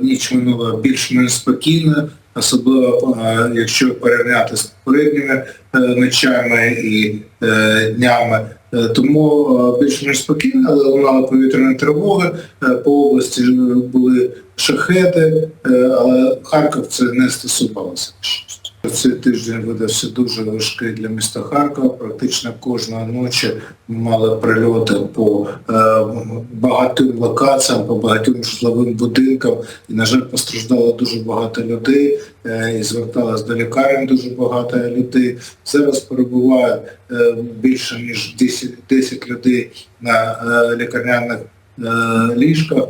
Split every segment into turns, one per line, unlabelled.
Ніч минула більш-менш спокійно, особливо е, якщо порівняти з попередніми е, ночами і е, днями. Тому більш-менш спокійно, але лунали повітряні тривоги. Е, По області були шахеди, е, але Харків це не стосувалося. Цей тиждень видався дуже важкий для міста Харкова. Практично кожної ночі ми мали прильоти по е, багатьом локаціям, по багатьом житловим будинкам. І, на жаль, постраждало дуже багато людей е, і зверталось до лікарень дуже багато людей. Зараз перебуває е, більше ніж 10, 10 людей на лікарняних ліжках,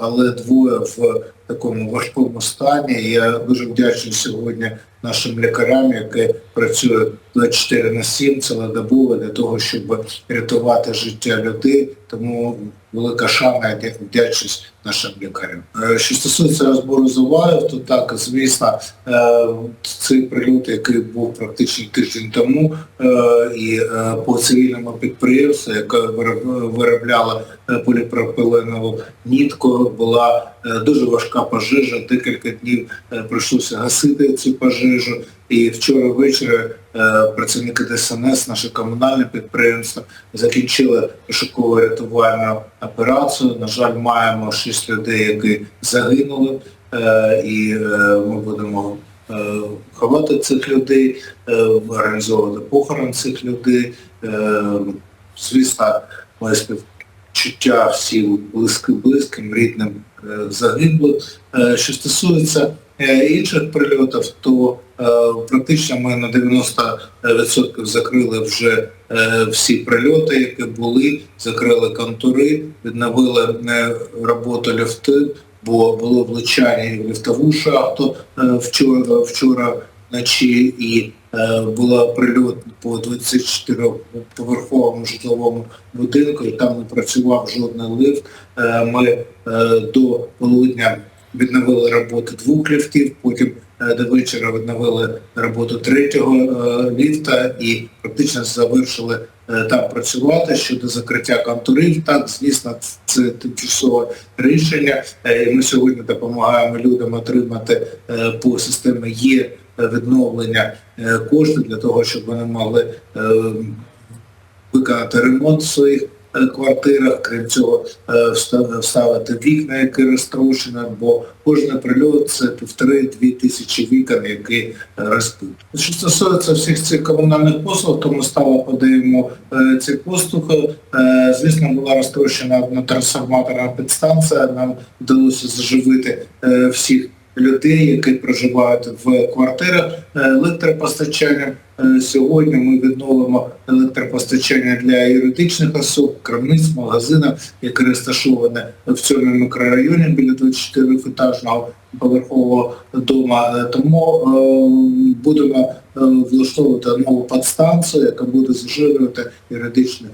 але двоє в такому важкому стані. Я дуже вдячний сьогодні нашим лікарям, які працюють 24 на 7 цілодобово для того, щоб рятувати життя людей. Тому велика шана і вдячність нашим лікарям. Е, Що стосується розбору завалів, то так, звісно, е, цей прильот, який був практично тиждень тому, е, і по цивільному підприємству, яке вироб- виробляло поліпропиленову нітку, була дуже важка пожежа. Декілька днів прийшлося гасити цю пожежу. І вчора ввечері е, працівники ДСНС, наше комунальне підприємство, закінчили пошукову рятувальну операцію. На жаль, маємо шість людей, які загинули, е, і е, ми будемо ховати цих людей, організовувати похорон цих людей. Звісно, моє співчуття всім близьким, близьким, рідним загиблих. Е, Що стосується інших прильотів, то е, практично ми на 90% закрили вже е, всі прильоти, які були, закрили контури, відновили е, роботу ліфти, бо було влучання в ліфтову шахту е, вчора, вчора вночі і е, була прильот по 24-поверховому житловому будинку, і там не працював жодний лифт. Е, Ми е, до полудня відновили роботу двох ліфтів, потім е, до вечора відновили роботу третього е, ліфта і практично завершили е, там працювати щодо закриття контурів. Так, звісно, це тимчасове рішення. І ми сьогодні допомагаємо людям отримати по системі є відновлення кошти для того, щоб вони могли виконати ремонт своїх квартирах, крім цього е, вставити вікна, які розтрушені, бо кожен прильот це півтори-дві тисячі вікон, які е, розбиті. Що стосується всіх цих комунальних послуг, то ми стало подаємо е, ці послуги. Звісно, була розтрощена одна трансформаторна підстанція, нам вдалося заживити всіх людей, які проживають в квартирах е, електропостачання. Е, Сьогодні ми відновимо електропостачання для юридичних особ, крамниць, магазинів, які розташовані в цьому мікрорайоні біля 24-етажного поверхового дому. Е, Тому будемо влаштовувати нову підстанцію, яка буде заживлювати юридичних